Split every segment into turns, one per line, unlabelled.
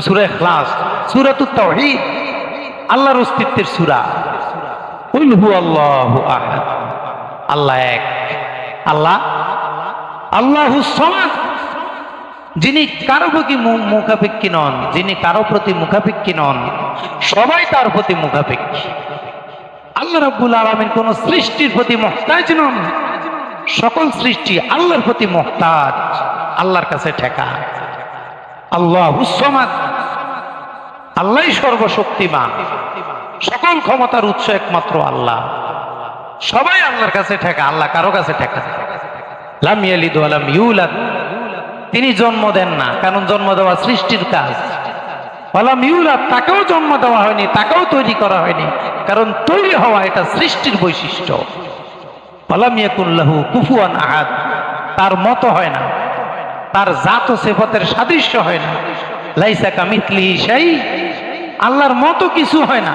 সুরা এখলাস সুরা তু তাওহীদ, আল্লাহর অস্তিত্বের সুরা। আল্লাহু আল্লাহ এক। আল্লাহ? আল্লাহু যিনি কারও প্রতি মুখাপেক্ষী নন, যিনি কারও প্রতি মুখাপেক্ষী নন, সবাই তার প্রতি মুখাপেক্ষী। আল্লাহ রাব্বুল আলামিন কোন সৃষ্টির প্রতি মহতাজ নন। সকল সৃষ্টি আল্লাহর প্রতি মহতাজ, আল্লাহর কাছে ঠেকা। আল্লাহ হুসমাদ আল্লাহ সর্বশক্তিমান। সকল ক্ষমতার উৎস একমাত্র আল্লাহ। সবাই আল্লাহর কাছে ঠেকা, আল্লাহ কারও কাছে ঠেকা তিনি জন্ম দেন না, কারণ জন্ম দেওয়া সৃষ্টির কাজ। তাকেও জন্ম দেওয়া হয়নি, তাকেও তৈরি করা হয়নি, কারণ তৈরি হওয়া এটা সৃষ্টির বৈশিষ্ট্য। ওয়ালাম ইয়াকুল্লাহু কুফুয়ান আহাদ। তার মতো হয় না। তার জাত সেফতের সাদৃশ্য হয় না। লাইসা কামিতলি সেই আল্লাহর মতো কিছু হয় না।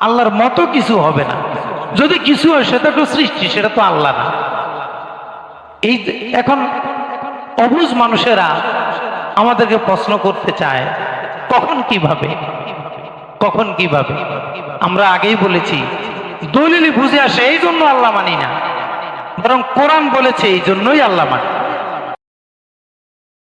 আল্লাহর মতো কিছু হবে না। যদি কিছু হয়, সেটা তো সৃষ্টি, সেটা তো আল্লাহ না। এই এখন অবুজ মানুষেরা আমাদেরকে প্রশ্ন করতে চায়, কখন কীভাবে? কখন কীভাবে? আমরা আগেই বলেছি দলিলি বুঝে আসে, এই জন্য আল্লাহ মানি না। বরং কোরআন বলেছে, এই জন্যই আল্লাহ মানি।